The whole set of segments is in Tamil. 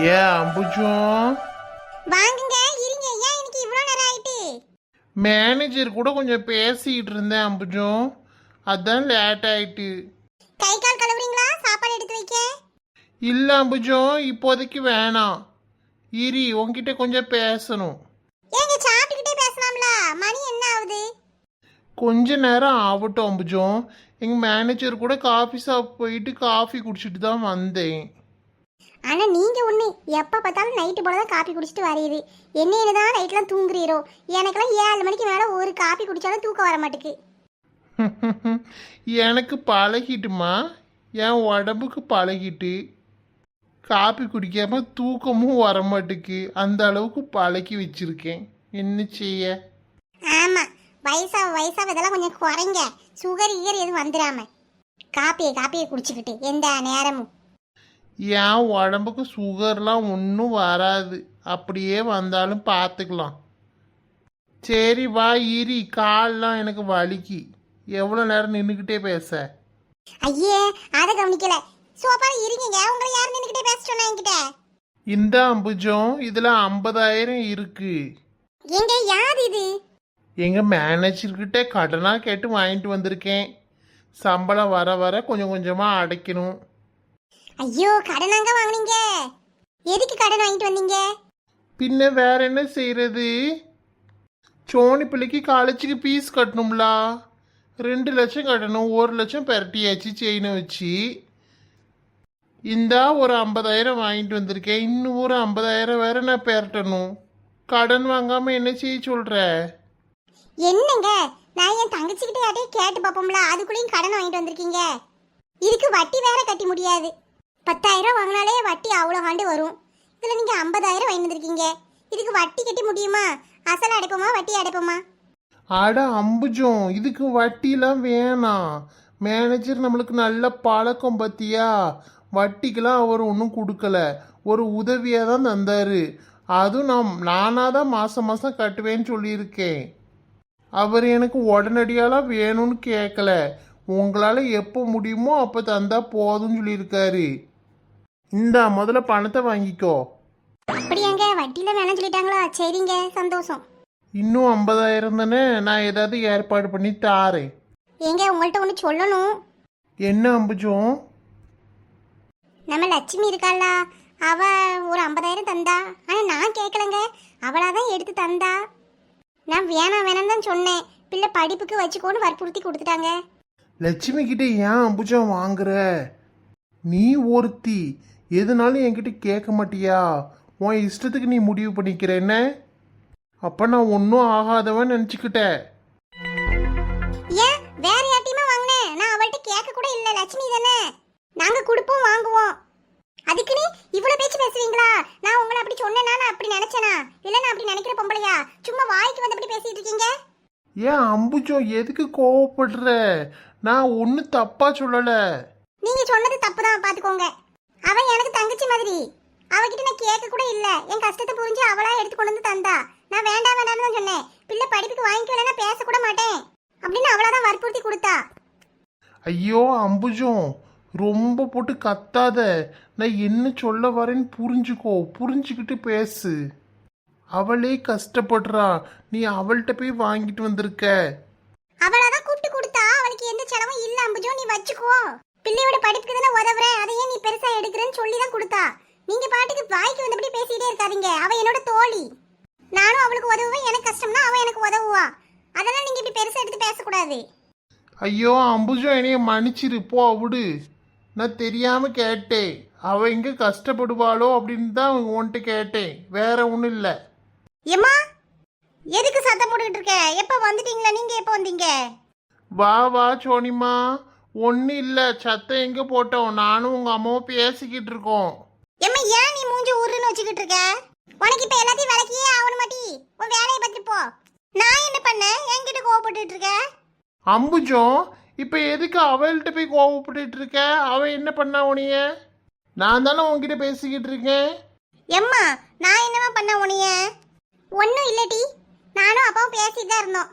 ஏ அம்புஜம் வாங்குங்க இருங்க. ஏன் இன்னைக்கு இவ்வளோ நேரம் ஆயிட்டு? மேனேஜர் கூட கொஞ்சம் பேசிக்கிட்டு இருந்தேன் அம்புஜம் அதான் லேட் ஆயிட்டு. கை கால் கழுவுறீங்களா? சாப்பாடு எடுத்து வைக்க? இல்லை அம்புஜம் இப்போதைக்கு வேணாம். இரி உன்கிட்ட கொஞ்சம் பேசணும். ஏங்க சாப்பிட்டுக்கிட்டே பேசலாம்ல? மணி என்ன ஆகுது? கொஞ்ச நேரம் ஆகட்டும் அம்புஜம் எங்கள் மேனேஜர் கூட காஃபி ஷாப் போயிட்டு காஃபி குடிச்சிட்டு தான் வந்தேன். ஆனா நீங்க ஒண்ணு எப்ப பார்த்தாலும் நைட்டு போல தான் காப்பி குடிச்சிட்டு வரையுது என்ன தான் நைட்லாம் தூங்குறீரோ? எனக்கெல்லாம் ஏழு மணிக்கு மேல ஒரு காப்பி குடிச்சாலும் தூக்கம் வர மாட்டேக்கு. எனக்கு பழகிட்டுமா? என் உடம்புக்கு பழகிட்டு காப்பி குடிக்காம தூக்கமும் வர மாட்டுக்கு. அந்த அளவுக்கு பழக்கி வச்சிருக்கேன். என்ன செய்ய? ஆமா வயசா வயசா இதெல்லாம் கொஞ்சம் குறைங்க. சுகர் ஈகர் எதுவும் வந்துடாம காப்பியை காப்பியை குடிச்சுக்கிட்டு எந்த நேரமும். என் உடம்புக்கு சுகர்லாம் ஒன்றும் வராது. அப்படியே வந்தாலும் பார்த்துக்கலாம் சரி வா இரி. கால்லாம் எனக்கு வலிக்கு. எவ்வளோ நேரம் நின்றுக்கிட்டே பேச? ஐயே அதை கவனிக்கல. சோப்பால இருங்க உங்களை யார் நின்னுக்கிட்டே பேச சொன்னா என்கிட்ட? இந்த அம்புஜம் இதில் ஐம்பதாயிரம் இருக்கு. எங்க யார் இது? எங்கள் மேனேஜர்கிட்ட கடனாக கேட்டு வாங்கிட்டு வந்திருக்கேன். சம்பளம் வர வர கொஞ்சம் கொஞ்சமாக அடைக்கணும். ஐயோ கடன் அங்க வாங்குனீங்க. எதுக்கு கடன் வாங்கிட்டு வந்தீங்க? பின்ன வேற என்ன செய்யறது சோனி பிள்ளைக்கு காலேஜுக்கு ஃபீஸ் கட்டணும்லா. ரெண்டு லட்சம் கட்டணும் ஒரு லட்சம் பெரட்டியாச்சு செயினை வச்சு. இந்தா ஒரு ஐம்பதாயிரம் வாங்கிட்டு வந்திருக்கேன். இன்னும் ஒரு ஐம்பதாயிரம் வேற நான் பெரட்டணும். கடன் வாங்காம என்ன செய்ய சொல்ற? என்னங்க? நான் என் தங்கச்சிக்கிட்ட யார்ட்டையும் கேட்டு பார்ப்போம்ல. அதுக்குள்ளேயும் கடன் வாங்கிட்டு வந்திருக்கீங்க. இதுக்கு வட்டி வேற கட்டி முடியாது. பத்தாயிரம் வாங்கினாலே வட்டி அவ்வளோ ஆண்டு வரும். இதில் நீங்கள் ஐம்பதாயிரம் வாங்கி வந்திருக்கீங்க. இதுக்கு வட்டி கட்டி முடியுமா? அசல் அடைப்போமா வட்டி அடைப்போமா? அட அம்புஜம் இதுக்கு வட்டிலாம் வேணாம். மேனேஜர் நம்மளுக்கு நல்ல பழக்கம் பத்தியா? வட்டிக்கெல்லாம் அவர் ஒன்றும் கொடுக்கல. ஒரு உதவியாக தான் தந்தார். அதுவும் நான் நானாக தான் மாதம் மாதம் கட்டுவேன்னு சொல்லியிருக்கேன். அவர் எனக்கு உடனடியாலாம் வேணும்னு கேட்கல. உங்களால் எப்போ முடியுமோ அப்போ தந்தால் போதும்னு சொல்லியிருக்காரு. இந்தா முதல்ல பணத்தை வாங்கிக்கோ. அப்படியாங்க? வட்டியில் வேணாம் சொல்லிட்டாங்களா? சரிங்க சந்தோஷம். இன்னும் ஐம்பதாயிரம் தானே? நான் ஏதாவது ஏற்பாடு பண்ணி தாரேன். ஏங்க உங்கள்கிட்ட ஒன்று சொல்லணும். என்ன அம்புஜம்? நம்ம லட்சுமி இருக்காளா? அவ ஒரு ஐம்பதாயிரம் தந்தா. ஆனால் நான் கேட்கலங்க அவளாக தான் எடுத்து தந்தா. நான் வேணாம் வேணாம் தான் சொன்னேன். பிள்ளை படிப்புக்கு வச்சுக்கோன்னு வற்புறுத்தி கொடுத்துட்டாங்க. லட்சுமி கிட்ட ஏன் அம்புஜம் வாங்குற? நீ ஒருத்தி. எதுனாலும் என்கிட்ட கேட்க மாட்டியா? உன் இஷ்டத்துக்கு நீ முடிவு பண்ணிக்கிற என்ன? அப்ப நான் ஒன்றும் ஆகாதவன் நினச்சிக்கிட்டேன். ஏன்? வேற யார்ட்டையுமே வாங்கினேன் நான் அவள்கிட்ட கேட்க கூட இல்லை லட்சுமி தானே. நாங்கள் கொடுப்போம் வாங்குவோம். அதுக்குன்னு இவ்வளோ பேச்சு பேசுவீங்களா நான் உங்களை அப்படி சொன்னேனா? நான் அப்படி நினைச்சேனா? இல்லை நான் அப்படி நினைக்கிற பொம்பளையா? சும்மா வாய்க்கு வந்தபடி பேசிட்டு இருக்கீங்க? ஏன் அம்புஜம் எதுக்கு கோவப்படுற? நான் ஒன்றும் தப்பா சொல்லலை. நீங்க சொன்னது தப்பு தான் தங்கச்சி மாதிரி. அவகிட்ட நான் கேட்க கூட இல்ல. என் கஷ்டத்தை புரிஞ்சு அவளா எடுத்து கொண்டு வந்து தந்தா. நான் வேண்டாம் வேண்டாம்னு தான் சொன்னேன். பிள்ளை படிப்புக்கு வாங்கிக்கலன்னா பேச கூட மாட்டேன். அப்படின்னு அவளாதான் வற்புறுத்தி கொடுத்தா. ஐயோ அம்புஜம். ரொம்ப போட்டு கத்தாத. நான் என்ன சொல்ல வரேன்னு புரிஞ்சுக்கோ. புரிஞ்சுக்கிட்டு பேசு. அவளே கஷ்டப்படுறா. நீ அவள்கிட்ட போய் வாங்கிட்டு வந்திருக்க. அவளாதான் கூப்பிட்டு கொடுத்தா. அவளுக்கு எந்த செலவும் இல்ல அம்புஜோ நீ வச்சுக்கோ. பிள்ளையோட படிப்புக்கு தானே உதவுறேன். அதையே நீ பெருசா எடுக்கிறேன்னு சொல்லி தான் கொடுத்தா. நீங்க பாட்டுக்கு வாய்க்கு வந்தபடி பேசிட்டே இருக்காதீங்க. அவ என்னோட தோழி. நானும் அவளுக்கு உதவுவேன் எனக்கு கஷ்டம்னா அவ எனக்கு உதவுவா. அதெல்லாம் நீங்க இப்படி பெருசா எடுத்து பேசக்கூடாது. ஐயோ அம்புஜம் என்னைய மன்னிச்சிரு. போ விடு. நான் தெரியாம கேட்டேன். அவ எங்க கஷ்டப்படுவாளோ அப்படின்னு தான் உன்கிட்ட கேட்டேன். வேற ஒன்றும் இல்லை. எம்மா எதுக்கு சத்தம் போட்டுக்கிட்டு இருக்க? எப்ப வந்துட்டீங்களா? நீங்க எப்ப வந்தீங்க? வா வா சோனிமா ஒன்றும் இல்லை சத்தம் எங்கே போட்டோம்? நானும் உங்கள் அம்மாவும் பேசிக்கிட்டு இருக்கோம். எம்மா ஏன் நீ மூஞ்சி உருன்னு வச்சுக்கிட்டு இருக்க? உனக்கு இப்ப எல்லாத்தையும் விளக்கியே ஆகணும் மாட்டி உன் வேலையை பார்த்துட்டு போ. நான் என்ன பண்ணேன்? என்கிட்ட கோவப்பட்டுட்டு இருக்க? அம்புஜம் இப்போ எதுக்கு அவள்கிட்ட போய் கோவப்பட்டுட்டு இருக்க? அவள் என்ன பண்ணா உனிய நான் தானே உன்கிட்ட பேசிக்கிட்டு இருக்கேன். எம்மா நான் என்னமா பண்ண உனைய ஒன்றும் இல்லடி நானும் அப்பாவும் பேசிட்டு தான் இருந்தோம்.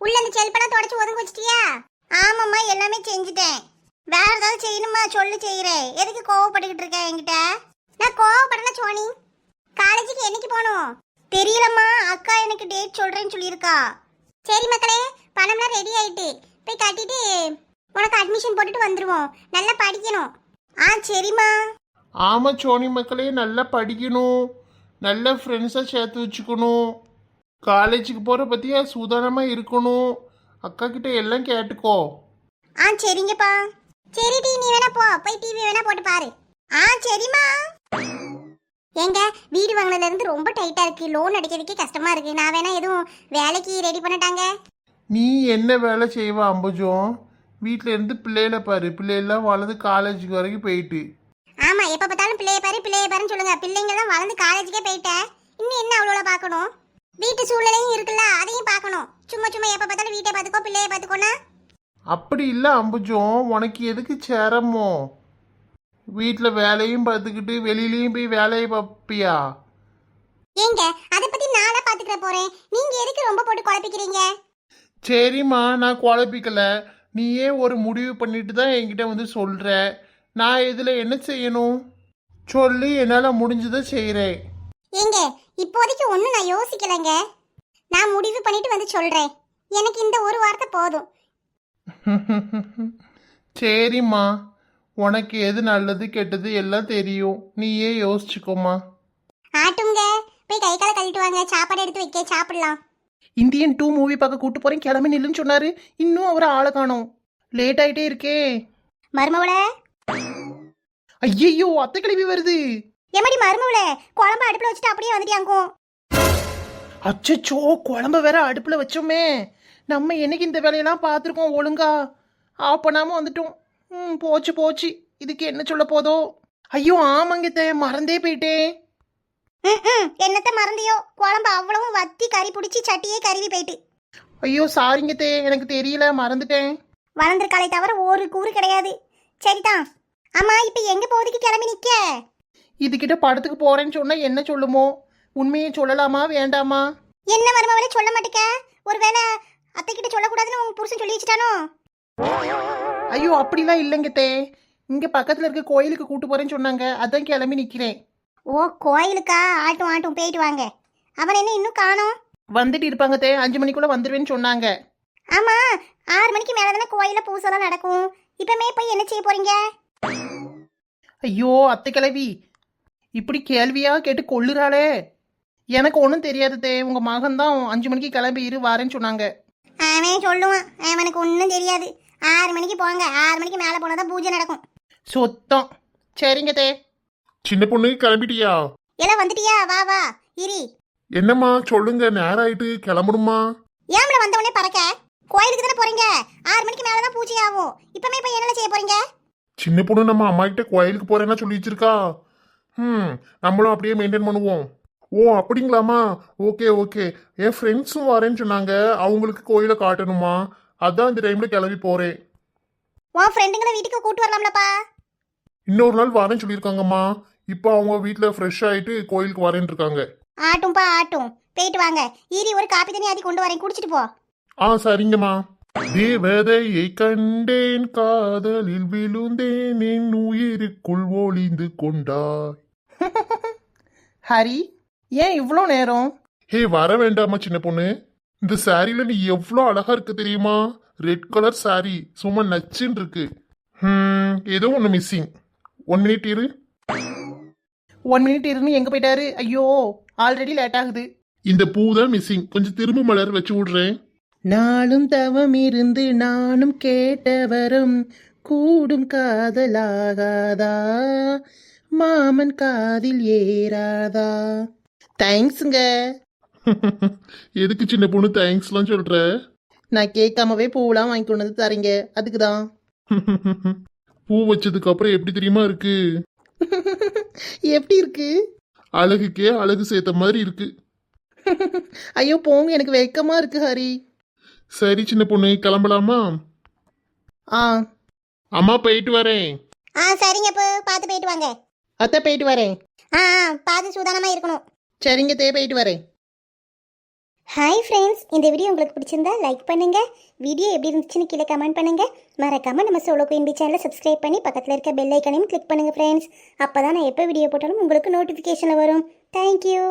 உள்ள இந்த செல்பெல்லாம் தொடச்சி ஒதுங்க வச்சிட்டியா? ஆமாம்மா எல்லாமே செஞ்சுட்டேன். வேற ஏதாவது செய்யணுமா? சொல்லு செய்கிறேன் எதுக்கு கோவப்பட்டுக்கிட்டு இருக்க என்கிட்ட? நான் கோவப்படல சோனி. காலேஜுக்கு என்னைக்கு போகணும்? தெரியலம்மா அக்கா எனக்கு டேட் சொல்கிறேன்னு சொல்லியிருக்கா. சரி மக்களே பணம்லாம் ரெடி ஆயிட்டு போய் கட்டிட்டு உனக்கு அட்மிஷன் போட்டுட்டு வந்துடுவோம் நல்லா படிக்கணும். ஆ சரிம்மா. ஆமா சோனி மக்களே நல்லா படிக்கணும். நல்ல ஃப்ரெண்ட்ஸை சேர்த்து வச்சுக்கணும். காலேஜுக்கு போகிற பற்றியா சூதானமாக இருக்கணும். அக்கா கிட்ட எல்லாம் கேட்டுக்கோ. ஆ சரிங்கப்பா. சரி டி நீ வேணா போ. போய் டிவி வேணா போட்டு பாரு. ஆ சரிம்மா. ஏங்க வீடு வாங்கினதுல இருந்து ரொம்ப டைட்டா இருக்கு. லோன் அடிக்கிறதுக்கே கஷ்டமா இருக்கு. நான் வேணா எதுவும் வேலைக்கு ரெடி பண்ணட்டாங்க? நீ என்ன வேலை செய்வ அம்புஜம்? வீட்டில் இருந்து பிள்ளைகளை பாரு. பிள்ளைகள்லாம் வளர்ந்து காலேஜுக்கு வரைக்கும் போயிட்டு. ஆமா எப்ப பார்த்தாலும் பிள்ளைய பாரு பிள்ளைய பாருன்னு சொல்லுங்க. பிள்ளைங்க தான் வளர்ந்து காலேஜுக்கே போயிட்ட. இன்னும் என்ன அவ்வளோ பார்க்கணும்? வீட்டு சூழ்நிலையும் இருக்குல்ல அதையும் பார்க்கணும். சும்மா சும்மா எப்ப பார்த்தாலும் வீட்டை பார்த்துக்கோ பிள்ளைய பார்த்துக்கோனா அப்படி இல்லை அம்புஜம் உனக்கு எதுக்கு சிரமம்? வீட்டில் வேலையும் பார்த்துக்கிட்டு வெளியிலையும் போய் வேலையை பார்ப்பியா? ஏங்க அதை பத்தி நானே பாத்துக்கிற போறேன். நீங்க எதுக்கு ரொம்ப போட்டு குழப்பிக்கிறீங்க? சரிம்மா நான் குழப்பிக்கல. நீயே ஒரு முடிவு பண்ணிட்டு தான் என்கிட்ட வந்து சொல்கிற நான் இதில் என்ன செய்யணும்? சொல்லி என்னால் முடிஞ்சதை செய்கிறேன் ஏங்க இப்போதைக்கு ஒன்றும் நான் யோசிக்கலைங்க. நான் முடிவு பண்ணிட்டு வந்து சொல்றேன். எனக்கு இந்த ஒரு வார்த்தை போதும். சரிம்மா. உனக்கு எது நல்லது கெட்டது எல்லாம் தெரியும். நீயே யோசிச்சுக்கோமா ஆட்டுங்க. போய் கை காலை கழுவிட்டு வாங்க. சாப்பாடு எடுத்து வைக்க. சாப்பிடலாம். இந்தியன் டூ மூவி பார்க்க கூட்டு போறேன். கிளம்பி நில்லுன்னு சொன்னாரு. இன்னும் அவர் ஆளை காணோம். லேட் ஆயிட்டே இருக்கே. மருமவள ஐயையோ அத்தை கிளம்பி வருது. எமடி மருமவள குழம்பு அடுப்புல வச்சுட்டு அப்படியே வந்துட்டியாங்கோ. அச்சச்சோ குழம்ப வேற அடுப்புல வச்சோமே. நம்ம என்னைக்கு இந்த வேலையெல்லாம் பார்த்துருக்கோம் ஒழுங்கா? ஆஃப் பண்ணாம வந்துட்டோம். ம் போச்சு போச்சு. இதுக்கு என்ன சொல்ல போதோ? ஐயோ ஆமாங்க அத்தை, மறந்தே போயிட்டேன். என்னத்த மறந்தியோ? குழம்பு அவ்வளவும் வத்தி கறி பிடிச்சி சட்டியே கருவி போயிட்டு. ஐயோ சாரிங்க தே எனக்கு தெரியல மறந்துட்டேன். வளர்ந்துருக்காளே தவிர ஒரு கூறு கிடையாது. சரிதான். ஆமா இப்ப எங்க போகுதுக்கு கிளம்பி நிக்க? இதுகிட்ட படத்துக்கு போறேன்னு சொன்னா என்ன சொல்லுமோ? உண்மையை சொல்லலாமா வேண்டாமா? என்ன மருமவளே சொல்ல மாட்டேக்க? ஒருவேளை அத்தை கிட்ட சொல்லக்கூடாதுன்னு உங்க புருஷன் சொல்லி வச்சுட்டானோ? ஐயோ அப்படிலாம் இல்லைங்க தே. இங்க பக்கத்துல இருக்க கோயிலுக்கு கூட்டு போறேன்னு சொன்னாங்க. அதான் கிளம்பி நிக்கிறேன். ஓ கோயிலுக்கா? ஆட்டும் ஆட்டும் போயிட்டு வாங்க. அவன் என்ன இன்னும் காணோம்? வந்துட்டு இருப்பாங்க தே. அஞ்சு மணிக்குள்ள வந்துருவேன்னு சொன்னாங்க. ஆமா ஆறு மணிக்கு மேல தானே கோயில பூசெல்லாம் நடக்கும். இப்பமே போய் என்ன செய்ய போறீங்க? ஐயோ அத்தை கிளவி. இப்படி கேள்வியா கேட்டு கொள்ளுறாளே. எனக்கு ஒன்றும் தெரியாது தே. உங்க மகன் தான் அஞ்சு மணிக்கு கிளம்பி இரு வாரேன்னு சொன்னாங்க. அவன் சொல்லுவான். அவனுக்கு ஒன்றும் தெரியாது. ஆறு மணிக்கு போங்க. ஆறு மணிக்கு மேலே போனால் பூஜை நடக்கும். சொத்தம். சரிங்க தே. சின்ன பொண்ணு கிளம்பிட்டியா? எல்லாம் வந்துட்டியா? வா வா. இரி. என்னம்மா? சொல்லுங்க. நேரம் ஆயிட்டு கிளம்பணுமா ஏம்ல வந்தவொடனே பறக்க? கோயிலுக்கு தானே போறீங்க? ஆறு மணிக்கு மேலே தான் பூஜை ஆகும். இப்பமே போய் என்னெல்லாம் செய்ய போறீங்க? சின்ன பொண்ணு நம்ம அம்மா கிட்ட கோயிலுக்கு போறேன்னா சொல்லி வச்சிருக்கா. ம் நம்மளும் அப்படியே மெயின்டைன் பண்ணுவோம். ஓ அப்படிங்களாம்மா ஓகே ஓகே என் ஃப்ரெண்ட்ஸும் வரேன்னு சொன்னாங்க. அவங்களுக்கு கோயிலை காட்டணுமா? அதான் இந்த டைம்ல கிளம்பி போறேன். உன் ஃப்ரெண்டுங்களை வீட்டுக்கு கூட்டு வரலாம்லப்பா. இன்னொரு நாள் வரேன்னு சொல்லியிருக்காங்கம்மா. இப்போ அவங்க வீட்டில் ஃப்ரெஷ் ஆயிட்டு கோயிலுக்கு வரேன்னு இருக்காங்க. ஆட்டும்பா ஆட்டும். போயிட்டு வாங்க. ஈரி ஒரு காப்பி தண்ணி ஆதி கொண்டு வரேன். குடிச்சிட்டு போ. ஆ சரிங்கம்மா. தேவதையை கண்டேன். காதலில் விழுந்தேன். என் உயிருக்குள் ஒளிந்து கொண்டாய். ஹரி ஏன் இவ்வளோ நேரம்? ஹே வர வேண்டாமா சின்ன பொண்ணு. இந்த சாரியில நீ எவ்வளோ அழகா இருக்கு தெரியுமா? ரெட் கலர் சாரி சும்மா நச்சுன்னு இருக்கு. ஹம், ஏதோ ஒன்று மிஸ்ஸிங் ஒன் மினிட் இரு. ஒன் மினிட் இருந்து எங்க போயிட்டாரு? ஐயோ ஆல்ரெடி லேட் ஆகுது. இந்த பூ தான் மிஸ்ஸிங் கொஞ்சம் திரும்ப மலர் வச்சு விடுறேன். நாளும் தவம் இருந்து நானும் கேட்ட வரம் கூடும் காதலாகாதா? மாமன் காதில் ஏறாதா? தேங்க்ஸுங்க எதுக்கு சின்ன பொண்ணு தேங்க்ஸ்லாம் சொல்ற? நான் கேட்காமவே பூவெல்லாம் வாங்கி கொண்டு வந்து தரீங்க. அதுக்கு தான் பூ வச்சதுக்கு அப்புறம் எப்படி தெரியுமா இருக்கு? எப்படி இருக்கு? அழகுக்கே அழகு சேர்த்த மாதிரி இருக்கு. ஐயோ போங்க. எனக்கு வெக்கமா இருக்கு ஹரி. சரி சின்ன பொண்ணு கிளம்பலாமா? ஆ. அம்மா போயிட்டு வரேன். ஆ சரிங்க இப்போ பார்த்து போயிட்டு வாங்க. அத்தை போயிட்டு வரேன். ஆ பார்த்து சூதானமாக இருக்கணும். சரிங்க தே போயிட்டு வரேன். ஹாய் ஃப்ரெண்ட்ஸ் இந்த வீடியோ உங்களுக்கு பிடிச்சிருந்தா லைக் பண்ணுங்க. வீடியோ எப்படி இருந்துச்சுன்னு கீழே கமெண்ட் பண்ணுங்க. மறக்காம நம்ம சோலோ குயின்பி சேனலை சப்ஸ்கிரைப் பண்ணி பக்கத்தில் இருக்க பெல் ஐக்கனையும் கிளிக் பண்ணுங்க ஃப்ரெண்ட்ஸ் அப்போ தான் நான் எப்போ வீடியோ போட்டாலும் உங்களுக்கு நோட்டிஃபிகேஷனில் வரும். தேங்க்யூ